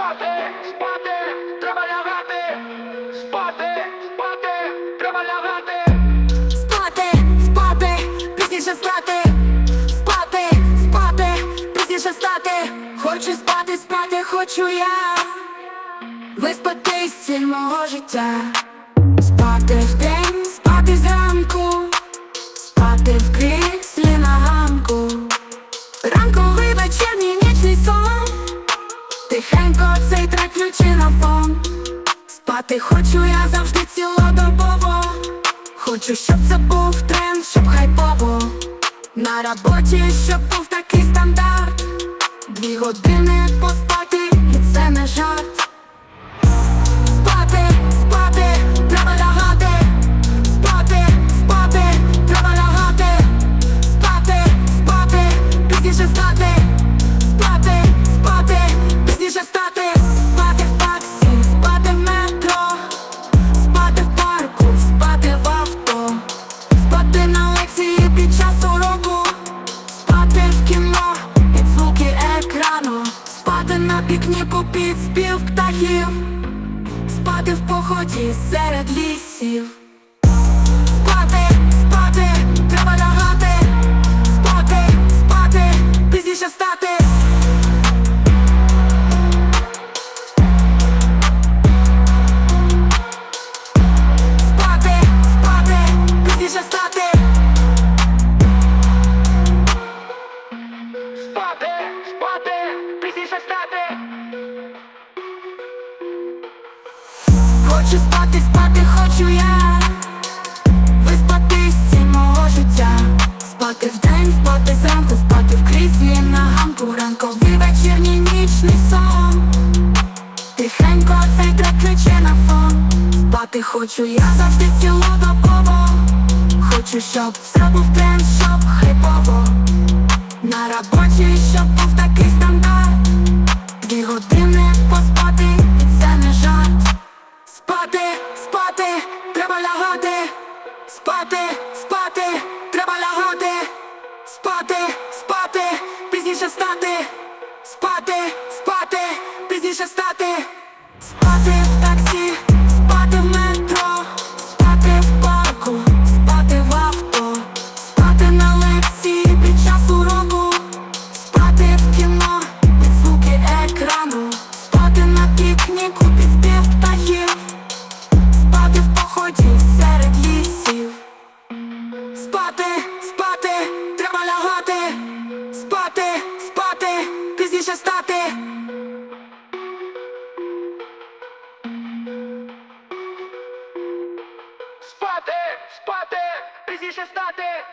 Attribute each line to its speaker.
Speaker 1: Спати, спати, треба лягати. Спати, спати, треба лягати.
Speaker 2: Спати, спати, пізніше встати, спати, спати, пізніше встати. Хочу спати, спати, хочу я. Виспатись ціль мого життя. Спати вдень, спати зранку, спати в Тихенько цей трек ключі на фон. Спати хочу я завжди цілодобово. Хочу, щоб це був тренд, щоб хайпово. На роботі, щоб пікніку під спів птахів. Спати в поході серед лісів. Хочу спати, спати, хочу я. Виспатись з ціль мого життя. Спати вдень, спати зранку, спати в кріслі на ганку. Ранковий вечірній нічний сон. Тихенько цей трек криче на фон. Спати хочу я завжди цілодобово Хочу, щоб все був тренд, щоб хайпово. На роботі, щоб Спати, спати, треба лягати. Спати, спати, пізніше стати. Спати, спати, пізніше стати.
Speaker 1: Спати, спати, пізніше стати.